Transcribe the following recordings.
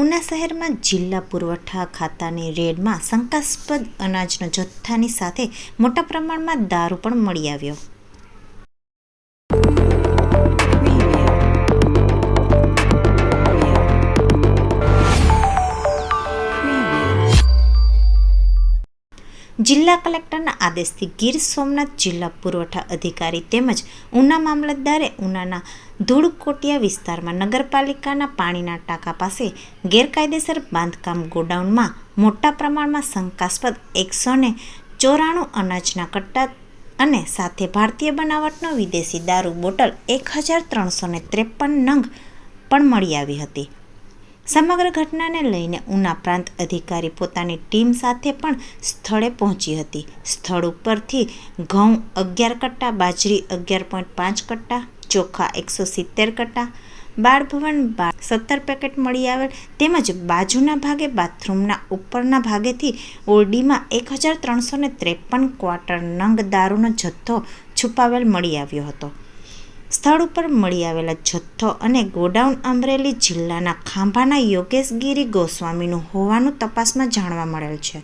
ઉના શહેરમાં જિલ્લા પુરવઠા ખાતાની રેડમાં શંકાસ્પદ અનાજનો જથ્થાની સાથે મોટા પ્રમાણમાં દારૂ પણ મળી આવ્યો. જિલ્લા કલેક્ટરના આદેશથી ગીર સોમનાથ જિલ્લા પુરવઠા અધિકારી તેમજ ઉના મામલતદારે ઉનાના ધૂળકોટિયા વિસ્તારમાં નગરપાલિકાના પાણીના ટાંકા પાસે ગેરકાયદેસર બાંધકામ ગોડાઉનમાં મોટા પ્રમાણમાં શંકાસ્પદ એકસો ને ચોરાણું અનાજના કટ્ટા અને સાથે ભારતીય બનાવટનો વિદેશી દારૂ બોટલ એક હજાર ત્રણસો ને ત્રેપન નંગ પણ મળી આવી હતી. સમગ્ર ઘટનાને લઈને ઉના પ્રાંત અધિકારી પોતાની ટીમ સાથે પણ સ્થળે પહોંચી હતી. સ્થળ ઉપરથી ઘઉં અગિયાર કટ્ટા, બાજરી અગિયાર પોઈન્ટ પાંચ કટ્ટા, ચોખા એકસો સિત્તેર કટ્ટા બાળભવન બાળ સત્તર પેકેટ મળી આવેલ તેમજ બાજુના ભાગે બાથરૂમના ઉપરના ભાગેથી ઓરડીમાં એક હજાર ત્રણસો ત્રેપન ક્વાર્ટર નંગ દારૂનો જથ્થો છુપાવેલ મળી આવ્યો હતો. સ્થળ ઉપર મળી આવેલા જથ્થો અને ગોડાઉન અમરેલી જિલ્લાના ખાંભાના યોગેશગીરી ગોસ્વામીનું હોવાનું તપાસમાં જાણવા મળેલ છે.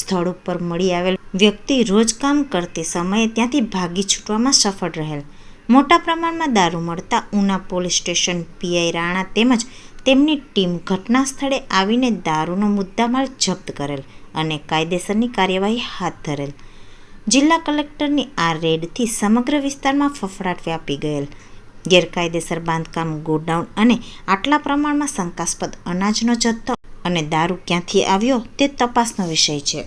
સ્થળ ઉપર મળી આવેલ વ્યક્તિ રોજકામ કરતી સમયે ત્યાંથી ભાગી છૂટવામાં સફળ રહેલ. મોટા પ્રમાણમાં દારૂ મળતા Una police station PI Rana તેમજ તેમની ટીમ ઘટના સ્થળે આવીને દારૂનો મુદ્દામાલ જપ્ત કરેલ અને કાયદેસરની કાર્યવાહી હાથ ધરેલ. જિલ્લા કલેક્ટરની આ રેડથી સમગ્ર વિસ્તારમાં ફફડાટ વ્યાપી ગયેલ. ગેરકાયદેસર બાંધકામ, ગોડાઉન અને આટલા પ્રમાણમાં શંકાસ્પદ અનાજનો જથ્થો અને દારૂ ક્યાંથી આવ્યો તે તપાસનો વિષય છે.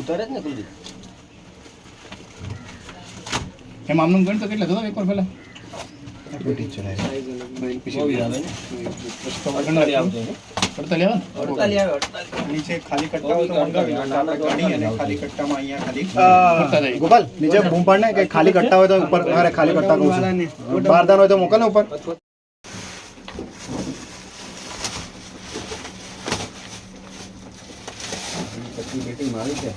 ઉતારે જ ને કુલદીપ. એમ આમનું ગણ તો કેટલા થતો એકવાર પહેલા. આવે અડતાલીસ નીચે ખાલી કટ્ટા હોય તો મંગાવી ગાડી અને ખાલી કટ્ટામાં અહીંયા ખાલી ગોપાલ નીચે બૂમ પાડ ને કે ખાલી કટ્ટા હોય તો ઉપર અરે ખાલી કટ્ટા કહું છું. બારદાન હોય તો મોકલ ને ઉપર. મારી છે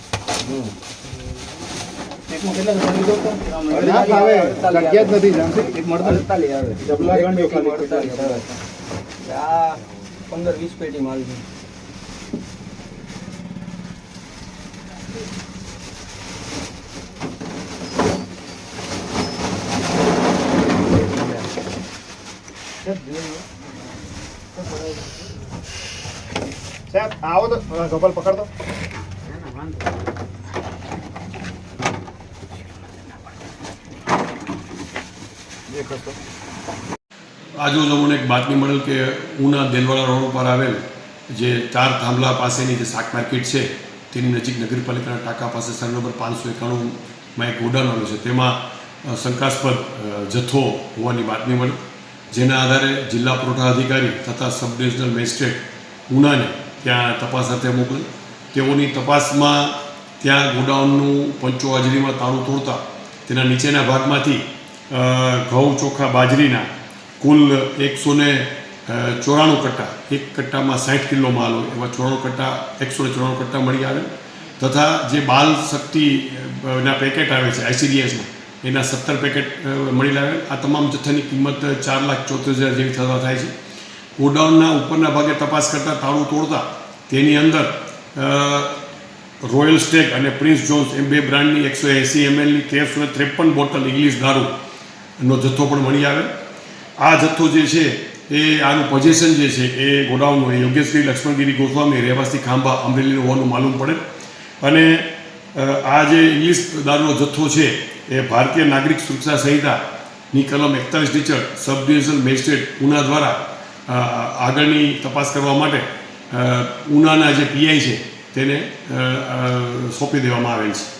પંદર વીસ પેટી માલ છે સાહેબ આવો તો અ, ગોપાલ પકડ દો આજુ અમને એક બાતમી મળેલ કે ઉના દેલવાડા રોડ ઉપર આવેલ જે ચાર થાંભલા પાસેની જે શાક માર્કેટ છે, તેની નજીક નગરપાલિકાના ટાંકા પાસે સર નંબર પાંચસો એકાણુંમાં એક ગોડાઉન આવ્યું છે. તેમાં શંકાસ્પદ જથ્થો હોવાની બાતમી મળી. જેના આધારે જિલ્લા પુરવઠા અધિકારી તથા સબ ડિવિઝનલ મેજિસ્ટ્રેટ ઉનાને ત્યાં તપાસ અર્થે મોકલી. તેઓની તપાસમાં ત્યાં ગોડાઉનનું પંચો હાજરીમાં તાળું તોડતા તેના નીચેના ભાગમાંથી ઘઉં ચોખા બાજરીના કુલ એકસો ને ચોરાણું કટ્ટા. એક કટ્ટામાં સાઠ કિલો માલ હોય. એવા ચોરાણું કટ્ટા, એકસો ને ચોરાણું કટ્ટા મળી આવે તથા જે બાલ શક્તિના પેકેટ આવે છે આઈસીડીએસમાં એના સત્તર પેકેટ મળી આવે આ તમામ જથ્થાની કિંમત ચાર લાખ ચોત્રીસ હજાર જેવી થવા થાય છે. ગોડાઉનના ઉપરના ભાગે તપાસ કરતાં તાળું તોડતા તેની અંદર રોયલ સ્ટેક અને પ્રિન્સ જોન્સ એમ બે બ્રાન્ડની એકસો એંસી એમએલની તેરસો ત્રેપન બોટલ ઇંગ્લિશ દારૂનો જથ્થો પણ મળી આવે. આ જથ્થો જે છે, એ આનું પોઝિશન જે છે, એ ગોડાઉનનું યોગેશગીરી લક્ષ્મણગીરી ગોસ્વામી રહેવાસી ખાંભા અમરેલીનું હોવાનું માલુમ પડે. અને આ જે ઇંગ્લિશ દારૂનો જથ્થો છે, એ ભારતીય નાગરિક સુરક્ષા સંહિતાની કલમ એકતાલીસ ટીચર સબ ડિવિઝનલ મેજિસ્ટ્રેટ ઉના દ્વારા આગળની તપાસ કરવા માટે ઉનાના જે પીઆઈ છે, તેને સોંપી દેવામાં આવેલ છે.